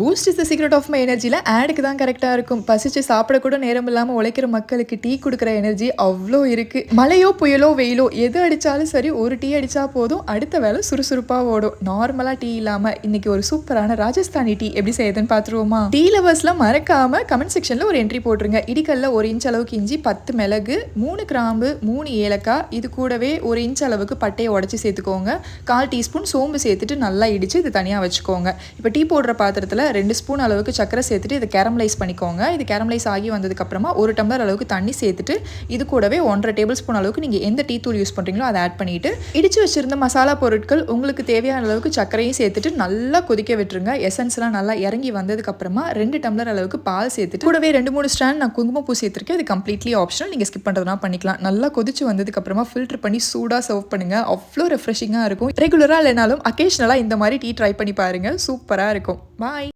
Boost is the secret of my எனர்ஜியில் ஆடுக்கு தான் கரெக்டாக இருக்கும். பசிச்சு சாப்பிட கூட நேரம் இல்லாமல் உழைக்கிற மக்களுக்கு டீ கொடுக்குற எனர்ஜி அவ்வளோ இருக்குது மழையோ புயலோ வெயிலோ எது அடித்தாலும் சரி ஒரு டீ அடித்தா போதும் அடுத்த வேலை சுறுசுறுப்பாக ஓடும். நார்மலாக டீ இல்லாமல் இன்னைக்கு ஒரு சூப்பரான ராஜஸ்தானி டீ எப்படி செய்யுதுன்னு பார்த்துருவோமா? டீ லவர்ஸில் மறக்காமல் கமெண்ட் செக்ஷனில் ஒரு என்ட்ரி போட்டுருங்க. இடிக்கல்ல ஒரு இன்ச் அளவுக்கு இஞ்சி பத்து மிளகு மூணு கிராம்பு மூணு ஏலக்காய் இது கூடவே ஒரு இன்ச் அளவுக்கு பட்டையை உடச்சி சேர்த்துக்கோங்க. கால் டீஸ்பூன் சோம்பு சேர்த்துட்டு நல்லா இடித்து இது தனியாக வச்சுக்கோங்க. இப்போ டீ போடுற பாத்திரத்தில் ரெண்டு ஸ்பூன் அளவுக்கு சக்கரை சேர்த்துட்டு இதை கேரமலைஸ் பண்ணிக்கோங்க. இது கேரமலைஸ் ஆகி வந்ததுக்கப்புறமா ஒரு டம்ளர் அளவுக்கு தண்ணி சேர்த்துட்டு இது கூடவே ஒன்றரை டேபிள் ஸ்பூன் அளவுக்கு நீங்கள் எந்த டீ தூள் யூஸ் பண்ணுறீங்களோ அதை ஆட் பண்ணிவிட்டு இடித்து வச்சிருந்த மசாலா பொருட்கள் உங்களுக்கு தேவையான அளவுக்கு சர்க்கரையும் சேர்த்துட்டு நல்லா கொதிக்க விட்டுருங்க. எசன்ஸ்லாம் நல்லா இறங்கி வந்ததுக்கப்புறமா ரெண்டு டம்ளர் அளவுக்கு பால் சேர்த்துட்டு கூடவே ரெண்டு மூணு ஸ்டாண்ட் நான் குங்குமப்பூ சேர்த்துருக்கேன். இது கம்ப்ளீட்லி ஆப்ஷனல் நீங்கள் ஸ்கிப் பண்ணுறதுனா பண்ணிக்கலாம். நல்லா கொதிச்சு வந்ததுக்கப்புறமா ஃபில்டர் பண்ணி சூடாக சர்வ் பண்ணுங்கள் அவ்வளோ ரெஃப்ரெஷிங்காக இருக்கும். ரெகுலராக இல்லைனாலும் அக்கேஷனலாக இந்த மாதிரி டீ ட்ரை பண்ணி பாருங்கள் சூப்பராக இருக்கும். பாய்